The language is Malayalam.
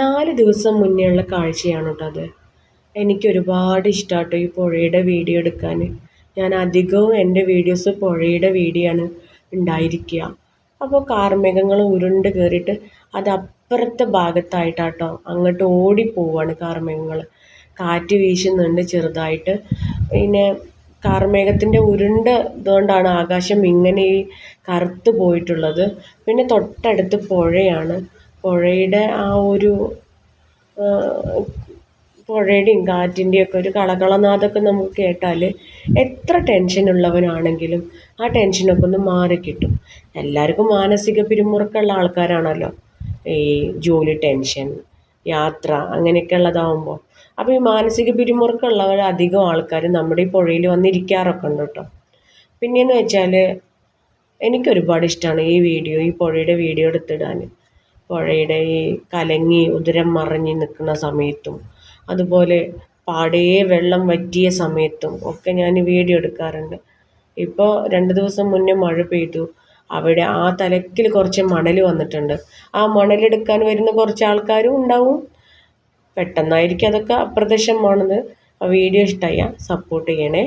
നാല് ദിവസം മുന്നേ ഉള്ള കാഴ്ചയാണ് കേട്ടോ അത്. എനിക്ക് ഒരുപാട് ഇഷ്ടമാട്ടോ ഈ പുഴയുടെ വീഡിയോ എടുക്കാൻ. ഞാൻ അധികവും എന്റെ വീഡിയോസ് പുഴയുടെ വീഡിയോ ആണ് ഉണ്ടായിരിക്കുക. അപ്പോൾ കാർമേഘങ്ങൾ ഉരുണ്ട് കയറിയിട്ട് അത് അപ്പുറത്തെ ഭാഗത്തായിട്ടാട്ടോ അങ്ങോട്ട് ഓടിപ്പോവാണ് കാർമേഘങ്ങൾ. കാറ്റ് വീശുന്നുണ്ട് ചെറുതായിട്ട്. പിന്നെ കാർമേഘത്തിന്റെ ഉരുണ്ട് ഇതുകൊണ്ടാണ് ആകാശം ഇങ്ങനെ ഈ കറുത്ത് പോയിട്ടുള്ളത്. പിന്നെ തൊട്ടടുത്ത് പുഴയാണ്. പുഴയുടെ ആ ഒരു പുഴയുടെയും കാറ്റിന്റെയും ഒക്കെ ഒരു കളകളനാദമൊക്കെ നമുക്ക് കേട്ടാൽ എത്ര ടെൻഷനുള്ളവനാണെങ്കിലും ആ ടെൻഷനൊക്കെ ഒന്ന് മാറിക്കിട്ടും എല്ലാവർക്കും മാനസിക പിരിമുറുക്കമുള്ള ആൾക്കാരാണല്ലോ. ഈ ജോലി ടെൻഷൻ യാത്ര അങ്ങനെയൊക്കെ ഉള്ളതാവുമ്പോൾ അപ്പോൾ ഈ മാനസിക പിരിമുറുക്കമുള്ളവർ അധികം ആൾക്കാർ നമ്മുടെ ഈ പുഴയിൽ വന്നിരിക്കാറൊക്കെ ഉണ്ട് കേട്ടോ. പിന്നെയെന്ന് വെച്ചാൽ എനിക്കൊരുപാട് ഇഷ്ടമാണ് ഈ വീഡിയോ ഈ പുഴയുടെ വീഡിയോ എടുത്തിടാൻ പുഴയുടെ ഈ കലങ്ങി ഉദരം മറിഞ്ഞ് നിൽക്കുന്ന സമയത്തും അതുപോലെ പാടേ വെള്ളം വറ്റിയ സമയത്തും ഒക്കെ ഞാൻ വീഡിയോ എടുക്കാറുണ്ട്. ഇപ്പോൾ രണ്ട് ദിവസം മുന്നേ മഴ പെയ്തു. അവിടെ ആ തലക്കിൽ കുറച്ച് മണൽ വന്നിട്ടുണ്ട്. ആ മണലെടുക്കാൻ വരുന്ന കുറച്ച് ആൾക്കാരും ഉണ്ടാവും. പെട്ടെന്നായിരിക്കും അതൊക്കെ അപ്രത്യക്ഷമാണത് വീഡിയോ ഇഷ്ടമായാൽ സപ്പോർട്ട് ചെയ്യണേ.